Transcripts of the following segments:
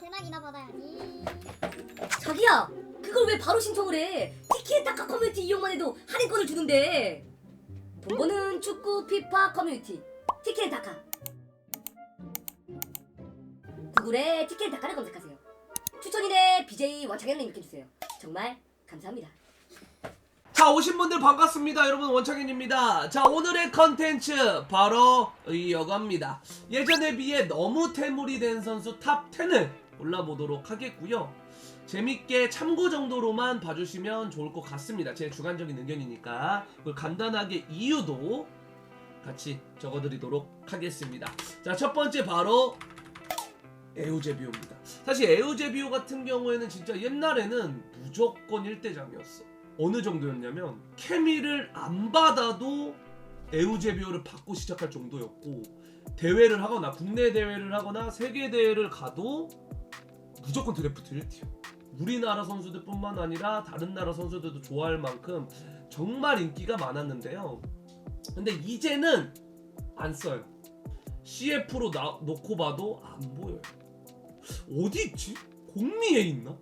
대낙이나 받아야지. 자기야 그걸 왜 바로 신청을 해? 티키타카 커뮤니티 이용만 해도 할인권을 주는데. 돈 버는 축구 피파 커뮤니티. 티키타카 구글에 티키타카를 검색하세요. 추천인의 BJ 원창현을 입력해주세요. 정말 감사합니다. 자 오신 분들 반갑습니다. 여러분 원창현입니다. 자 오늘의 컨텐츠 바로 이어갑니다. 예전에 비해 너무 태물이 된 선수 탑 10을 골라보도록 하겠고요. 재밌게 참고 정도로만 봐주시면 좋을 것 같습니다. 제 주관적인 의견이니까. 간단하게 이유도 같이 적어드리도록 하겠습니다. 자 첫 번째 바로 에우제비오입니다. 사실 에우제비오 같은 경우에는 진짜 옛날에는 무조건 1대장이었어. 어느 정도였냐면 케미를 안 받아도 에우제비오를 받고 시작할 정도였고 대회를 하거나 국내 대회를 하거나 세계 대회를 가도 무조건 드래프트 1티어 우리나라 선수들뿐만 아니라 다른 나라 선수들도 좋아할 만큼 정말 인기가 많았는데요 근데 이제는 안 써요 CF로 나, 놓고 봐도 안 보여요 어디 있지? 공미에 있나?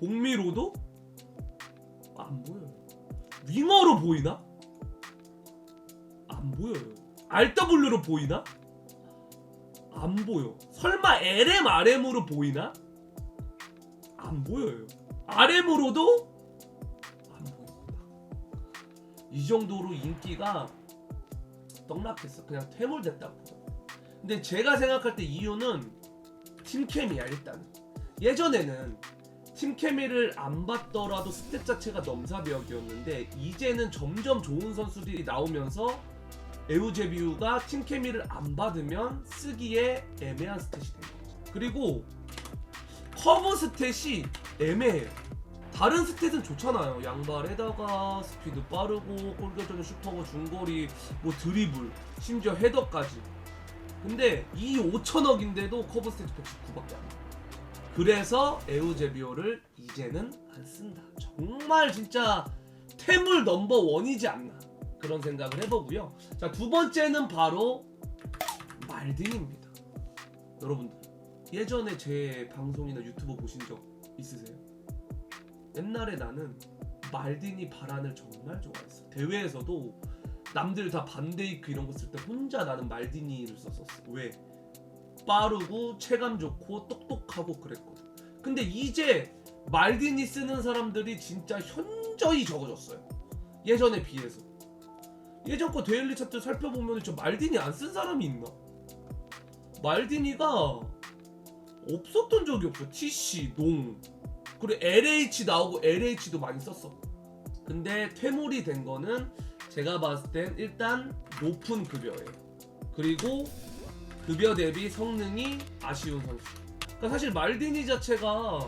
공미로도 안 보여요. 윙어로 보이나? 안 보여요. RW로 보이나? 안 보여. 설마 LM, RM으로 보이나? 안 보여요. RM으로도 안 보입니다. 이 정도로 인기가 떡락했어. 그냥 퇴물됐다고. 근데 제가 생각할 때 이유는 팀캠이야 일단. 예전에는 팀케미를 안 받더라도 스탯 자체가 넘사벽이었는데 이제는 점점 좋은 선수들이 나오면서 에우제비우가 팀케미를 안 받으면 쓰기에 애매한 스탯이 된 거죠. 그리고 커브 스탯이 애매해요. 다른 스탯은 좋잖아요. 양발에다가 스피드 빠르고 골격전의 슈퍼고 중거리 뭐 드리블 심지어 헤더까지. 근데 이 5천억인데도 커브 스탯이 119밖에 안 돼요. 그래서 에우제비오를 이제는 안 쓴다. 정말 진짜 태물 넘버 원이지 않나 그런 생각을 해보고요. 자 두 번째는 바로 말딘입니다. 여러분들 예전에 제 방송이나 유튜브 보신 적 있으세요? 옛날에 나는 말딘이 바란을 정말 좋아했어. 대회에서도 남들 다 반데이크 이런 거 쓸 때 혼자 나는 말디니를 썼었어. 왜? 빠르고 체감 좋고 똑똑하고 그랬거든. 근데 이제 말디니 쓰는 사람들이 진짜 현저히 적어졌어요. 예전에 비해서. 예전 거 데일리 차트 살펴보면 저 말디니 안 쓴 사람이 있나? 말디니가 없었던 적이 없어. TC, 농. 그리고 LH 나오고 LH도 많이 썼어. 근데 퇴물이 된 거는 제가 봤을 땐 일단 높은 급여예요. 그리고 급여 대비 성능이 아쉬운 선수. 그러니까 사실 말디니 자체가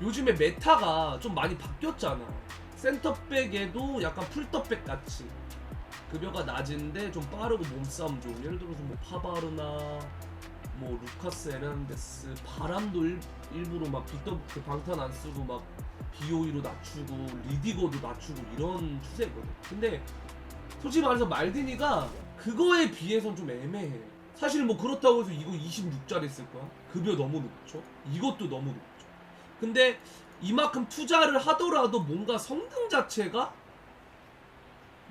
요즘에 메타가 좀 많이 바뀌었잖아. 센터백에도 약간 풀더백 같이 급여가 낮은데 좀 빠르고 몸싸움 좋은 예를 들어서 뭐 파바르나 뭐 루카스 에난데스 바람도 일, 일부러 막 빗더 그 방탄 안 쓰고 막 BOE로 낮추고 리디거도 낮추고 이런 추세거든. 근데 솔직히 말해서 말디니가 그거에 비해선 좀 애매해. 사실 뭐 그렇다고 해서 이거 26짜리 쓸 거야? 급여 너무 높죠? 이것도 너무 높죠. 근데 이만큼 투자를 하더라도 뭔가 성능 자체가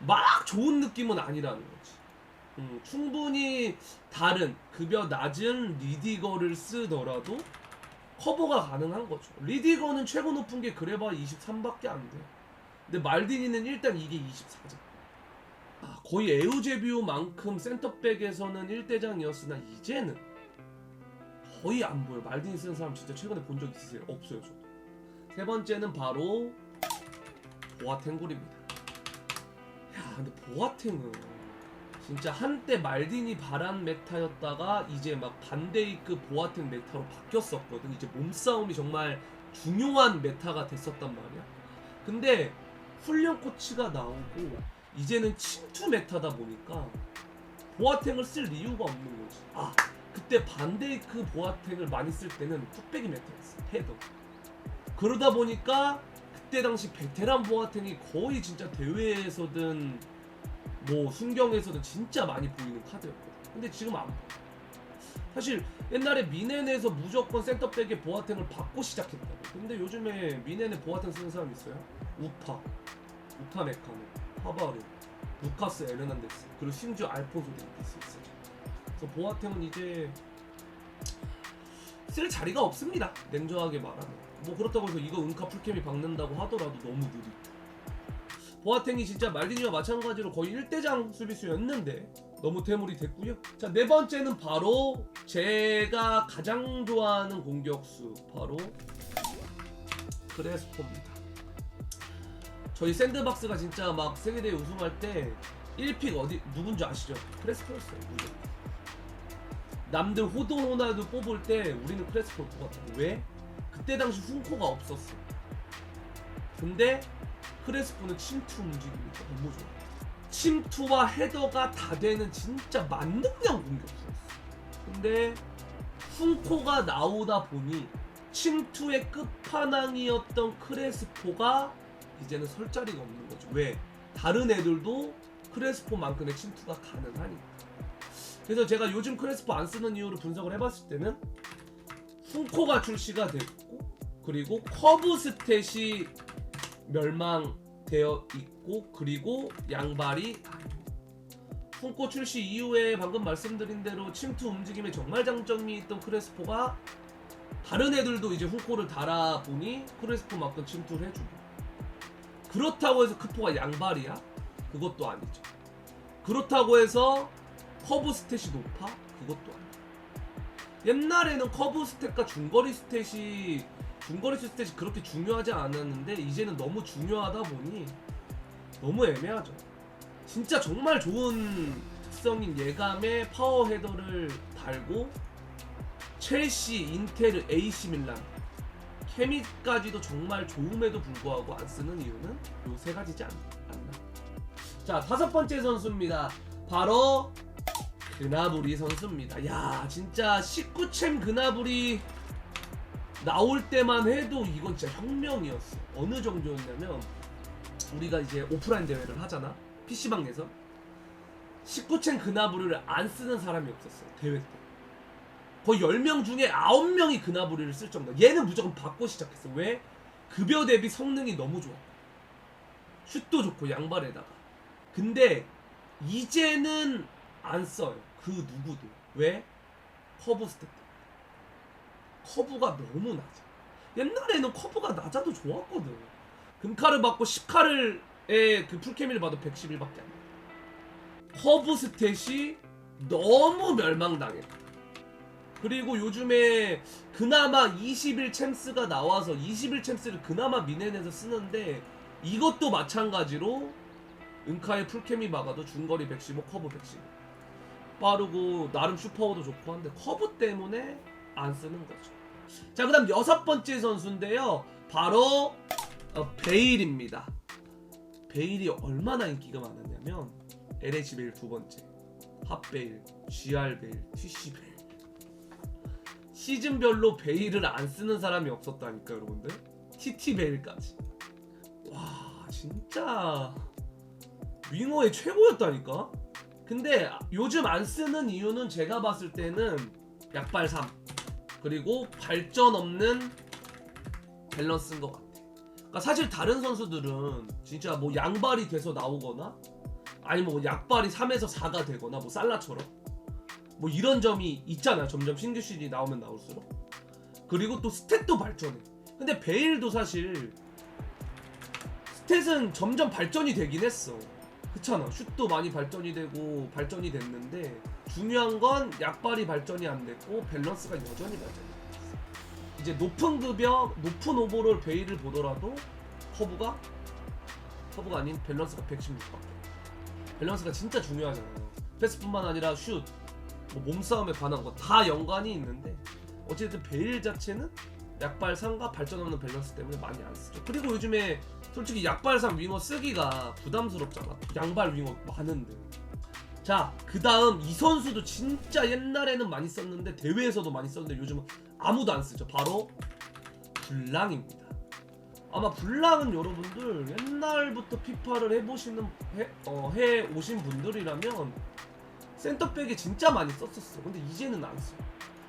막 좋은 느낌은 아니라는 거지. 음, 충분히 다른 급여 낮은 리디거를 쓰더라도 커버가 가능한 거죠. 리디거는 최고 높은 게 그래봐 23밖에 안 돼. 근데 말디니는 일단 이게 24잖아. 아, 거의 에우제비오만큼 센터백에서는 1대장이었으나 이제는 거의 안 보여. 말디니 쓰는 사람 진짜 최근에 본 적 있으세요? 없어요, 저도. 세 번째는 바로 보아탱굴입니다. 야, 근데 보아탱은 진짜 한때 말디니 바란 메타였다가 이제 막 반데이크 보아탱 메타로 바뀌었었거든. 이제 몸싸움이 정말 중요한 메타가 됐었단 말이야. 근데 훈련 코치가 나오고 이제는 침투 메타다 보니까 보아탱을 쓸 이유가 없는 거지. 아 그때 반데이크 보아탱을 많이 쓸 때는 뚝배기 메타였어. 헤더. 그러다 보니까 그때 당시 베테랑 보아탱이 거의 진짜 대회에서든 뭐 순경에서든 진짜 많이 보이는 카드였거든. 근데 지금 안. 사실 옛날에 미넨에서 무조건 센터백에 보아탱을 받고 시작했다고. 근데 요즘에 미넨에 보아탱 쓰는 사람 있어요? 우파, 우파 메카노, 하바르, 루카스 에르난데스, 그리고 심지어 알폰소 데이비스 있어요. 그래서 보아탱은 이제 쓸 자리가 없습니다. 냉정하게 말하면. 뭐 그렇다고 해서 이거 은카 풀캠이 박는다고 하더라도 너무 느리고. 보아탱이 진짜 말디니와 마찬가지로 거의 1대장 수비수였는데 너무 퇴물이 됐고요. 자, 네 번째는 바로 제가 가장 좋아하는 공격수 바로 크레스포입니다. 저희 샌드박스가 진짜 막 세계대회 우승할 때 1픽 어디 누군지 아시죠? 크레스포였어요. 무조건. 남들 호도 호나도 뽑을 때 우리는 크레스포 뽑았다고. 왜? 그때 당시 훈코가 없었어. 근데 크레스포는 침투 움직임이 너무 좋아. 침투와 헤더가 다 되는 진짜 만능형 공격수였어. 근데 훈코가 나오다 보니 침투의 끝판왕이었던 크레스포가 이제는 설 자리가 없는 거죠. 왜? 다른 애들도 크레스포만큼의 침투가 가능하니까. 그래서 제가 요즘 크레스포 안 쓰는 이유를 분석을 해봤을 때는 훈코가 출시가 됐고 그리고 커브 스탯이 멸망되어 있고 그리고 양발이 훈코 출시 이후에 방금 말씀드린 대로 침투 움직임에 정말 장점이 있던 크레스포가 다른 애들도 이제 훈코를 달아보니 크레스포 만큼 침투를 해주고 그렇다고 해서 크포가 양발이야? 그것도 아니죠 그렇다고 해서 커브 스탯이 높아? 그것도 아니야 옛날에는 커브 스탯과 중거리 스탯이 중거리 스탯이 그렇게 중요하지 않았는데 이제는 너무 중요하다 보니 너무 애매하죠. 진짜 정말 좋은 특성인 예감의 파워 헤더를 달고 첼시, 인테르, AC 밀란 케미까지도 정말 좋음에도 불구하고 안 쓰는 이유는 요 세 가지지 않, 않나. 자 다섯 번째 선수입니다. 바로 그나브리 선수입니다. 야 진짜 19챔 그나브리 나올 때만 해도 이건 진짜 혁명이었어. 어느 정도였냐면 우리가 이제 오프라인 대회를 하잖아. PC방에서 19챔 그나브리를 안 쓰는 사람이 없었어. 대회 때. 거의 10명 중에 9명이 그나브리를 쓸 정도. 얘는 무조건 받고 시작했어. 왜? 급여 대비 성능이 너무 좋아. 슛도 좋고 양발에다가. 근데 이제는 안 써요. 그 누구도. 왜? 커브 스텝. 커브가 너무 낮아. 옛날에는 커브가 낮아도 좋았거든. 금카를 받고 10카를의 그 풀케미를 봐도 111밖에 안 돼. 커브 스탯이 너무 멸망당해. 그리고 요즘에 그나마 21 챔스가 나와서 21 챔스를 그나마 미넨에서 쓰는데 이것도 마찬가지로 은카의 풀케미 막아도 중거리 115 커브 115 빠르고 나름 슈퍼워도 좋고 한데 커브 때문에 안 쓰는 거죠. 자 그 다음 여섯 번째 선수인데요. 바로 어, 베일입니다. 베일이 얼마나 인기가 많았냐면 LH 베일 두 번째, 핫베일, GR 베일, TC 베일 시즌별로 베일을 안 쓰는 사람이 없었다니까 여러분들. TT 베일까지. 와 진짜 윙어의 최고였다니까. 근데 요즘 안 쓰는 이유는 제가 봤을 때는 약발 3 그리고 발전 없는 밸런스인 것 같아. 그러니까 사실 다른 선수들은 진짜 뭐 양발이 돼서 나오거나 아니면 뭐 약발이 3에서 4가 되거나 뭐 살라처럼 뭐 이런 점이 있잖아요. 점점 신규 시즌이 나오면 나올수록. 그리고 또 스탯도 발전해. 근데 베일도 사실 스탯은 점점 발전이 되긴 했어. 그렇잖아. 슛도 많이 발전이 되고 발전이 됐는데 중요한 건 약발이 발전이 안 됐고 밸런스가 여전히 발전이 안 됐어. 이제 높은 급여, 높은 오버롤 베일을 보더라도 커브가 커브가 아닌 밸런스가 116밖에. 밸런스가 진짜 중요하잖아요. 패스뿐만 아니라 슛, 뭐 몸싸움에 관한 거 다 연관이 있는데 어쨌든 베일 자체는 약발상과 발전 없는 밸런스 때문에 많이 안 쓰죠. 그리고 요즘에 솔직히 약발상 윙어 쓰기가 부담스럽잖아. 양발 윙어 많은데. 자, 그 다음 이 선수도 진짜 옛날에는 많이 썼는데 대회에서도 많이 썼는데 요즘은 아무도 안 쓰죠. 바로 블랑입니다. 아마 블랑은 여러분들 옛날부터 피파를 해보시는 해, 어, 해 오신 분들이라면 센터백에 진짜 많이 썼었어. 근데 이제는 안 써.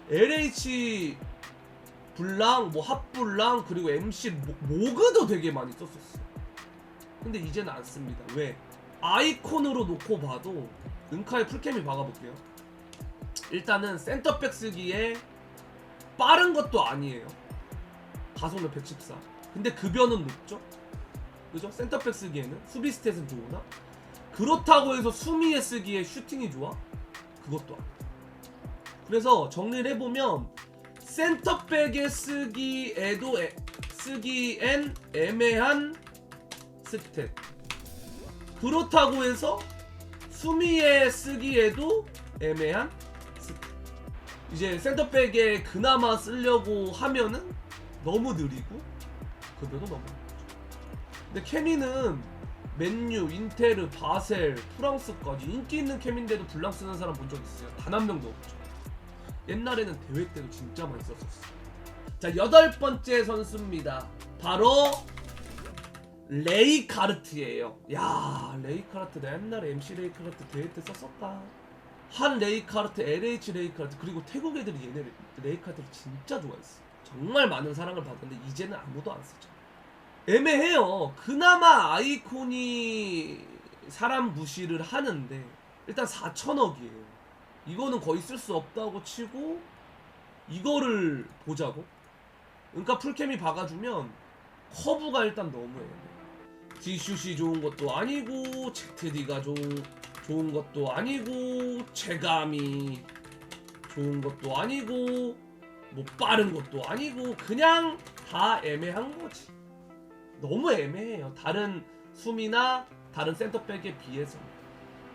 LH 블랑, 뭐 핫블랑 그리고 MC 모, 모그도 되게 많이 썼었어. 근데 이제는 안 씁니다. 왜? 아이콘으로 놓고 봐도 은카의 풀캠이 박아볼게요. 일단은 센터백 쓰기에 빠른 것도 아니에요. 가속은 114. 근데 급여는 높죠? 그죠? 센터백 쓰기에는 수비 스탯은 좋으나 그렇다고 해서 수미에 쓰기에 슈팅이 좋아? 그것도 아니야. 그래서 정리를 해보면 센터백에 쓰기에도 애- 쓰기엔 애매한 스탯 그렇다고 해서 수미에 쓰기에도 애매한 이제 센터백에 그나마 쓰려고 하면은 너무 느리고 급여도 너무 근데 케미는 맨유, 인테르, 바셀, 프랑스까지 인기 있는 캠인데도 블랑 쓰는 사람 본 적 있어요? 단 한 명도 없죠. 옛날에는 대회 때도 진짜 많이 썼었어. 자 여덟 번째 선수입니다. 바로 레이카르트예요. 야 레이카르트 나 옛날에 MC 레이카르트 대회 때 썼었다. 한 레이카르트, LH 레이카르트 그리고 태국 애들이 얘네 레이카르트를 진짜 좋아했어. 정말 많은 사랑을 받았는데 이제는 아무도 안 쓰죠. 애매해요. 그나마 아이콘이 사람 무시를 하는데 일단 4천억이에요. 이거는 거의 쓸 수 없다고 치고 이거를 보자고. 그러니까 풀캠이 박아주면 커브가 일단 너무 애매해. 디슛이 좋은 것도 아니고 좋은 좋은 것도 아니고 체감이 좋은 것도 아니고 뭐 빠른 것도 아니고 그냥 다 애매한 거지. 너무 애매해요. 다른 숨이나 다른 센터백에 비해서.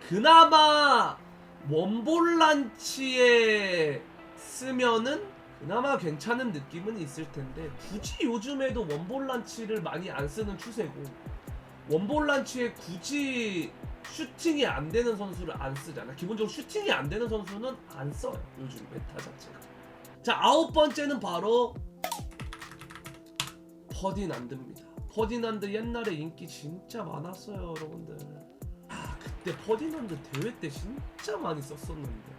그나마 원볼란치에 쓰면은 그나마 괜찮은 느낌은 있을 텐데 굳이 요즘에도 원볼란치를 많이 안 쓰는 추세고 원볼란치에 굳이 슈팅이 안 되는 선수를 안 쓰잖아. 기본적으로 슈팅이 안 되는 선수는 안 써요. 요즘 메타 자체가. 자 아홉 번째는 바로 퍼디난드입니다. 퍼디난드 옛날에 인기 진짜 많았어요, 여러분들. 아 그때 퍼디난드 대회 때 진짜 많이 썼었는데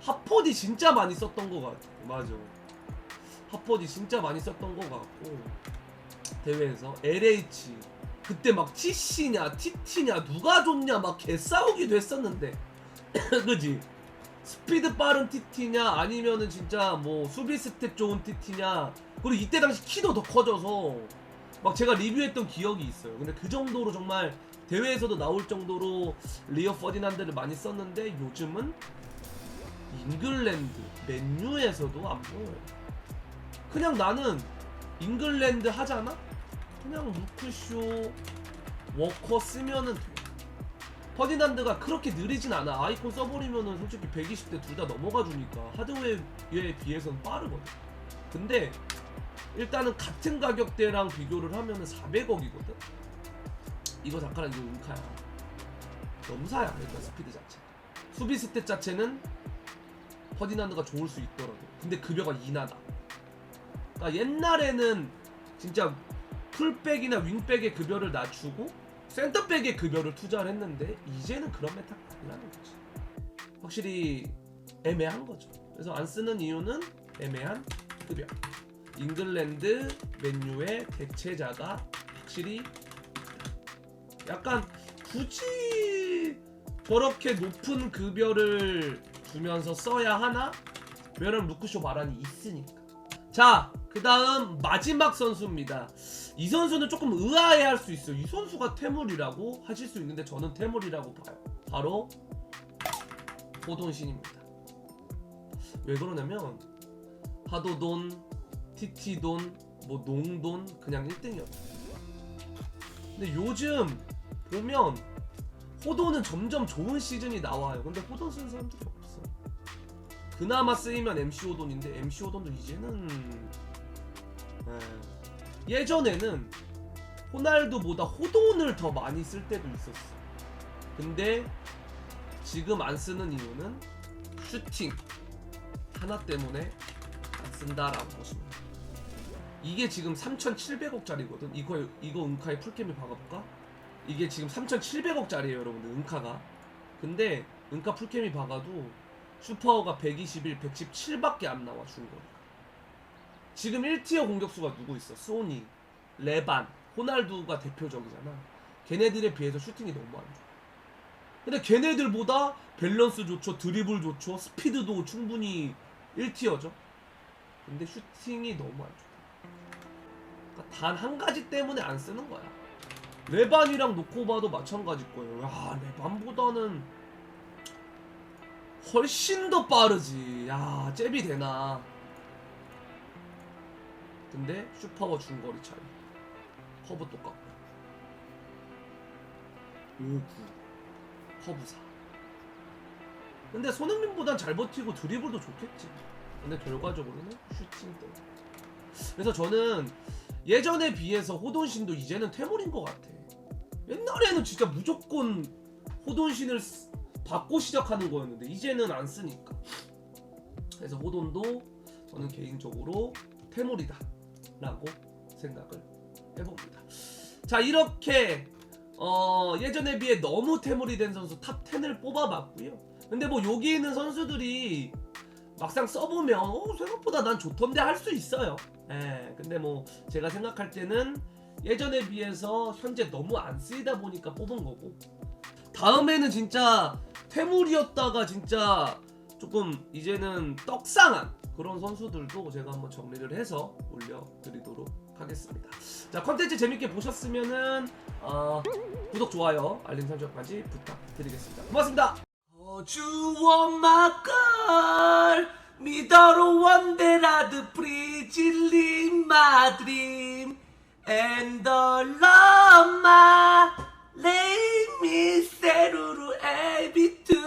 핫퍼디 진짜 많이 썼던 것 같아. 맞아. 핫퍼디 진짜 많이 썼던 것 같고 대회에서 LH 그때 막 TC냐 TT냐 누가 좋냐 막 개싸우기도 했었는데. 그지? 스피드 빠른 TT냐 아니면은 진짜 뭐 수비 스탯 좋은 TT냐. 그리고 이때 당시 키도 더 커져서 막 제가 리뷰했던 기억이 있어요. 근데 그 정도로 정말 대회에서도 나올 정도로 리어 퍼디난드를 많이 썼는데 요즘은 잉글랜드 맨유에서도 안 보여요. 그냥 나는 잉글랜드 하잖아 그냥 루크쇼 워커 쓰면은 돼. 퍼디난드가 그렇게 느리진 않아. 아이콘 써버리면은 솔직히 120대 둘 다 넘어가 주니까 하드웨어에 비해서는 빠르거든. 근데 일단은 같은 가격대랑 비교를 하면은 400억이거든. 이거 잠깐 이거 은카야. 넘사야 일단 스피드 자체. 수비 스탯 자체는 퍼디난드가 좋을 수 있더라도. 근데 급여가 인하다. 그러니까 옛날에는 진짜 풀백이나 윙백의 급여를 낮추고 센터백의 급여를 투자를 했는데 이제는 그런 메타가 아니라는 거지. 확실히 애매한 거죠. 그래서 안 쓰는 이유는 애매한 급여. 잉글랜드 맨유의 대체자가 확실히. 약간 굳이 저렇게 높은 급여를 주면서 써야 하나? 왜냐면 루크쇼 바란이 있으니까. 자, 그 다음 마지막 선수입니다. 이 선수는 조금 의아해 할 수 있어요. 이 선수가 태물이라고 하실 수 있는데 저는 태물이라고 봐요. 바로 호돈신입니다. 왜 그러냐면 하도돈, 티티돈, 뭐 농돈 그냥 1등이었죠. 근데 요즘 보면 호돈은 점점 좋은 시즌이 나와요. 근데 호돈 쓰는 사람들이 없어. 그나마 쓰이면 MC 호돈인데 MC 호돈도 이제는 에, 예전에는 호날두보다 호돈을 더 많이 쓸 때도 있었어. 근데 지금 안 쓰는 이유는 슈팅 하나 때문에 안 쓴다라고 보시면 돼요. 이게 지금 3,700억짜리거든. 이거 이거 은카의 풀캠을 박아볼까? 이게 지금 3,700억짜리예요, 여러분들. 은카가. 근데 은카 풀캠이 박아도 슈퍼가 121, 117밖에 안 나와 중거리가. 지금 1티어 공격수가 누구 있어? 소니, 레반, 호날두가 대표적이잖아. 걔네들에 비해서 슈팅이 너무 안 좋아. 근데 걔네들보다 밸런스 좋죠, 드리블 좋죠, 스피드도 충분히 1티어죠. 근데 슈팅이 너무 안 좋다. 그러니까 단 한 가지 때문에 안 쓰는 거야. 레반이랑 놓고 봐도 마찬가지 거예요. 야, 레반보다는 훨씬 더 빠르지. 야, 잽이 되나. 근데 슈퍼와 중거리 차이. 커브 똑같고. 5, 9. 커브 4. 근데 손흥민보단 잘 버티고 드리블도 좋겠지. 근데 결과적으로는 슈팅 때. 그래서 저는 예전에 비해서 호돈신도 이제는 퇴물인 것 같아. 옛날에는 진짜 무조건 호돈신을 쓰- 받고 시작하는 거였는데 이제는 안 쓰니까. 그래서 호돈도 저는 개인적으로 퇴물이다 라고 생각을 해봅니다. 자 이렇게 어, 예전에 비해 너무 퇴물이 된 선수 탑 10을 뽑아봤고요. 근데 뭐 여기 있는 선수들이 막상 써보면 어, 생각보다 난 좋던데 할 수 있어요. 예, 근데 뭐 제가 생각할 때는 예전에 비해서 현재 너무 안 쓰이다 보니까 뽑은 거고 다음에는 진짜 퇴물이었다가 진짜 조금 이제는 떡상한 그런 선수들도 제가 한번 정리를 해서 올려드리도록 하겠습니다. 자 컨텐츠 재밌게 보셨으면은 어, 구독 좋아요 알림 설정까지 부탁드리겠습니다. 고맙습니다. Dream And the love my Let me settle every to